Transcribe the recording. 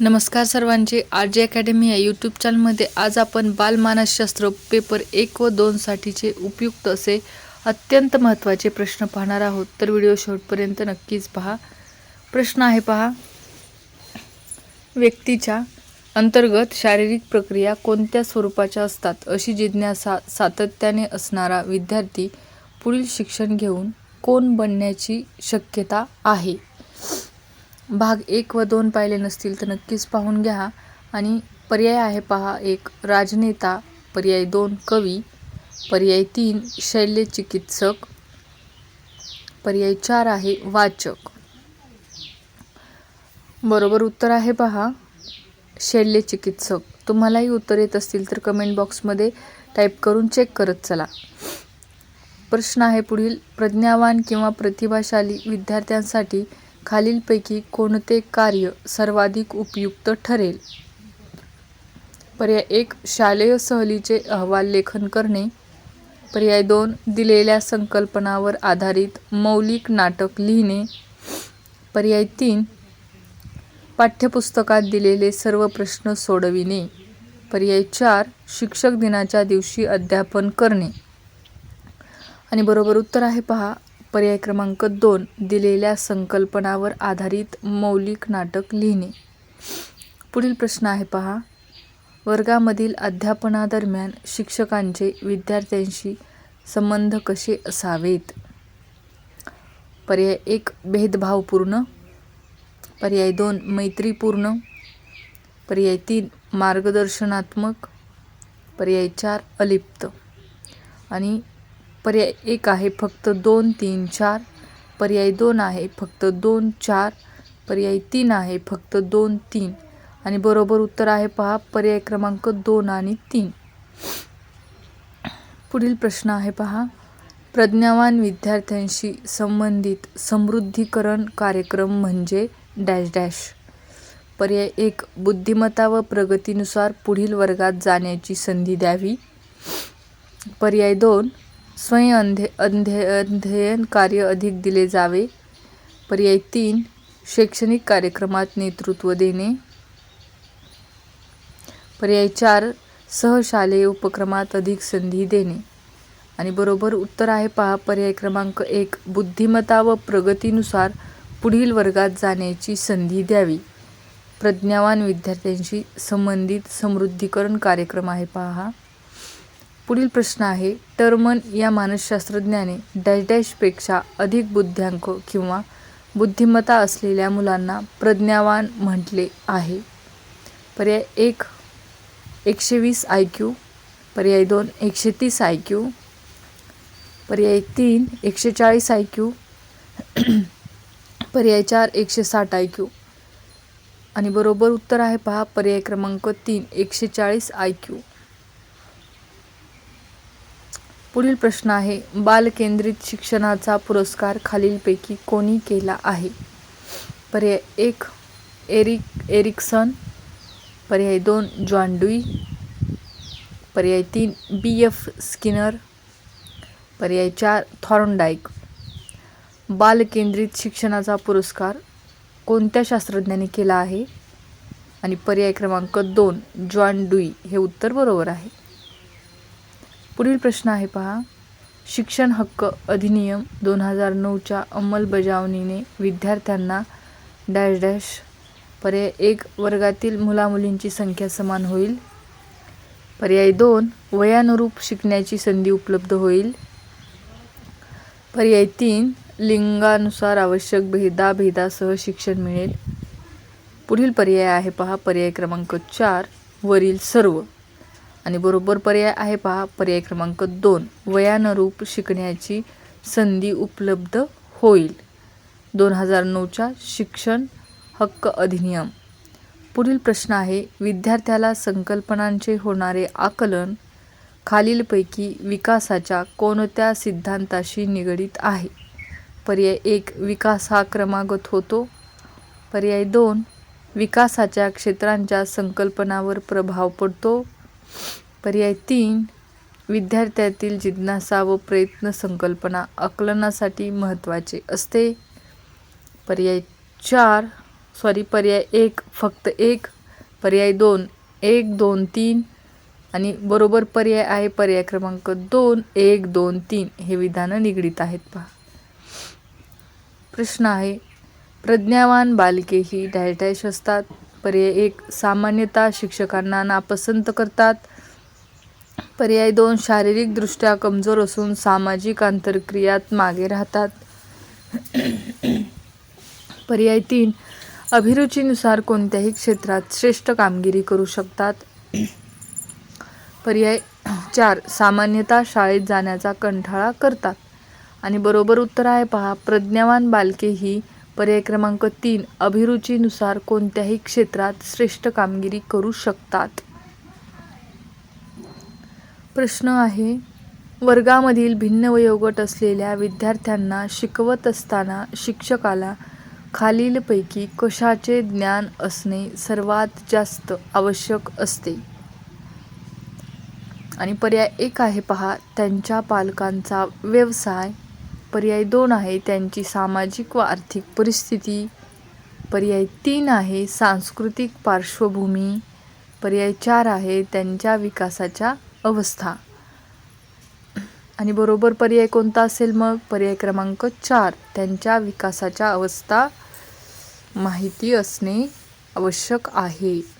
नमस्कार सर्वांचे. R J academy या यूट्यूब चॅनलमध्ये आज आपण बालमानसशास्त्र पेपर एक व दोनसाठीचे उपयुक्त असे अत्यंत महत्त्वाचे प्रश्न पाहणार आहोत. तर व्हिडिओ शेवटपर्यंत नक्कीच पहा. प्रश्न आहे पहा. व्यक्तीच्या अंतर्गत शारीरिक प्रक्रिया कोणत्या स्वरूपाच्या असतात? अशी जिज्ञासा सातत्याने असणारा विद्यार्थी पुढील शिक्षण घेऊन कोण बनण्याची शक्यता आहे? भाग एक व दोन पाहिले नसतील तर नक्कीच पाहून घ्या आणि पर्याय आहे पहा एक राजनेता पर्याय दोन कवी पर्याय तीन शल्यचिकित्सक पर्याय चार आहे वाचक. बरोबर उत्तर आहे पहा शल्यचिकित्सक तुम्हालाही उत्तर येत असतील तर कमेंट बॉक्समध्ये टाईप करून चेक करत चला. प्रश्न आहे पुढील. प्रज्ञावान किंवा प्रतिभाशाली विद्यार्थ्यांसाठी खालीलपैकी कोणते कार्य सर्वाधिक उपयुक्त ठरेल? पर्याय एक शालेय सहलीचे अहवाल लेखन करणे. पर्याय दोन दिलेल्या संकल्पनावर आधारित मौलिक नाटक लिहिणे. पर्याय तीन पाठ्यपुस्तकात दिलेले सर्व प्रश्न सोडविणे. पर्याय चार शिक्षक दिनाच्या दिवशी अध्यापन करणे. आणि बरोबर उत्तर आहे पहा पर्याय क्रमांक दोन दिलेल्या संकल्पनावर आधारित मौलिक नाटक लिहिणे. पुढील प्रश्न आहे पहा. वर्गामधील अध्यापनादरम्यान शिक्षकांचे विद्यार्थ्यांशी संबंध कसे असावेत? पर्याय एक भेदभावपूर्ण. पर्याय दोन मैत्रीपूर्ण. पर्याय तीन मार्गदर्शनात्मक. पर्याय चार अलिप्त. आणि पर्याय एक आहे फक्त दोन तीन चार. पर्याय दोन आहे फक्त दोन चार. पर्याय तीन आहे फक्त दोन तीन. आणि बरोबर उत्तर आहे पहा पर्याय क्रमांक दोन आणि तीन. पुढील प्रश्न आहे पहा. प्रज्ञावान विद्यार्थ्यांशी संबंधित समृद्धीकरण कार्यक्रम म्हणजे डॅश डॅश. पर्याय एक बुद्धिमत्ता व प्रगतीनुसार पुढील वर्गात जाण्याची संधी द्यावी. पर्याय दोन स्वयं अंधे अंधे अध्ययन कार्य अधिक दिले जावे. पर्याय तीन शैक्षणिक कार्यक्रमात नेतृत्व देणे. पर्याय चार सहशालेय उपक्रमात अधिक संधी देणे. आणि बरोबर उत्तर आहे पहा पर्याय क्रमांक एक बुद्धिमत्ता व प्रगतीनुसार पुढील वर्गात जाण्याची संधी द्यावी. प्रज्ञावान विद्यार्थ्यांशी संबंधित समृद्धीकरण कार्यक्रम आहे पहा पुढील प्रश्न आहे टर्मन या मानसशास्त्रज्ञाने डॅश डॅशपेक्षा अधिक बुद्ध्यांक किंवा बुद्धिमत्ता असलेल्या मुलांना प्रज्ञावान म्हटले आहे. पर्याय एक एकशे वीस आय क्यू पर्याय दोन एकशे तीस आय क्यू पर्याय तीन एकशे चाळीस आय क्यू पर्याय चार एकशे साठ आय क्यू आणि बरोबर उत्तर आहे पहा पर्याय क्रमांक तीन एकशे चाळीस आय क्यू पुढील प्रश्न आहे बालकेंद्रित शिक्षणाचा पुरस्कार खालीलपैकी कोणी केला आहे? पर्याय एक एरिक एरिक्सन. पर्याय दोन जॉन्डुई पर्याय तीन बी एफ स्किनर. पर्याय चार थॉर्नडाईक. बालकेंद्रित शिक्षणाचा पुरस्कार कोणत्या शास्त्रज्ञाने केला आहे? आणि पर्याय क्रमांक दोन जॉन डुई. हे उत्तर बरोबर आहे. पुढील प्रश्न आहे पहा. शिक्षण हक्क अधिनियम दोन हजार नऊच्या अंमलबजावणीने विद्यार्थ्यांना डॅश डॅश पर्याय एक वर्गातील मुलामुलींची संख्या समान होईल. पर्याय दोन वयानुरूप शिकण्याची संधी उपलब्ध होईल. पर्याय तीन लिंगानुसार आवश्यक भेदाभेदासह शिक्षण मिळेल. पुढील पर्याय आहे पहा. पर्याय क्रमांक चार वरील सर्व. आणि बरोबर पर्याय आहे पहा. पर्याय क्रमांक दोन. वयानुरूप शिकण्याची संधी उपलब्ध होईल. दोन हजार नऊच्या शिक्षण हक्क अधिनियम. पुढील प्रश्न आहे विद्यार्थ्याला संकल्पनांचे होणारे आकलन खालीलपैकी विकासाच्या कोणत्या सिद्धांताशी निगडीत आहे? पर्याय एक विकास हा क्रमागत होतो. पर्याय दोन विकासाच्या क्षेत्रांच्या संकल्पनावर प्रभाव पडतो. पर्याय तीन विद्यार्थ्यातील जिज्ञासा व प्रयत्न संकल्पना आकलनासाठी महत्त्वाचे असते. पर्याय चार सॉरी पर्याय एक फक्त एक पर्याय दोन एक दोन तीन आणि बरोबर पर्याय आहे पर्याय क्रमांक दोन एक दोन तीन. हे विधानं निगडीत आहेत पहा. प्रश्न आहे प्रज्ञावान बालके ही डायटायश असतात. पर्याय एक सामान्यतः शिक्षकांना नापसंत करतात. पर्याय दोन शारीरिकदृष्ट्या कमजोर असून सामाजिक आंतरक्रियात मागे राहतात. पर्याय तीन अभिरुचीनुसार कोणत्याही क्षेत्रात श्रेष्ठ कामगिरी करू शकतात. पर्याय चार सामान्यतः शाळेत जाण्याचा कंठाळा करतात. आणि बरोबर उत्तर आहे पहा प्रज्ञावान बालके ही पर्याय क्रमांक तीन अभिरुचीनुसार कोणत्याही क्षेत्रात श्रेष्ठ कामगिरी करू शकतात. प्रश्न आहे वर्गामधील भिन्न वयोगट असलेल्या विद्यार्थ्यांना शिकवत असताना शिक्षकाला खालीलपैकी कशाचे ज्ञान असणे सर्वात जास्त आवश्यक असते? आणि पर्याय एक आहे पहा त्यांच्या पालकांचा व्यवसाय पर्याय दोन आहे त्यांची सामाजिक व आर्थिक परिस्थिती. पर्याय तीन आहे सांस्कृतिक पार्श्वभूमी. पर्याय चार आहे त्यांच्या विकासाच्या अवस्था. आणि बरोबर पर्याय कोणता असेल मग? पर्याय क्रमांक चार त्यांच्या विकासाच्या अवस्था माहिती असणे आवश्यक आहे.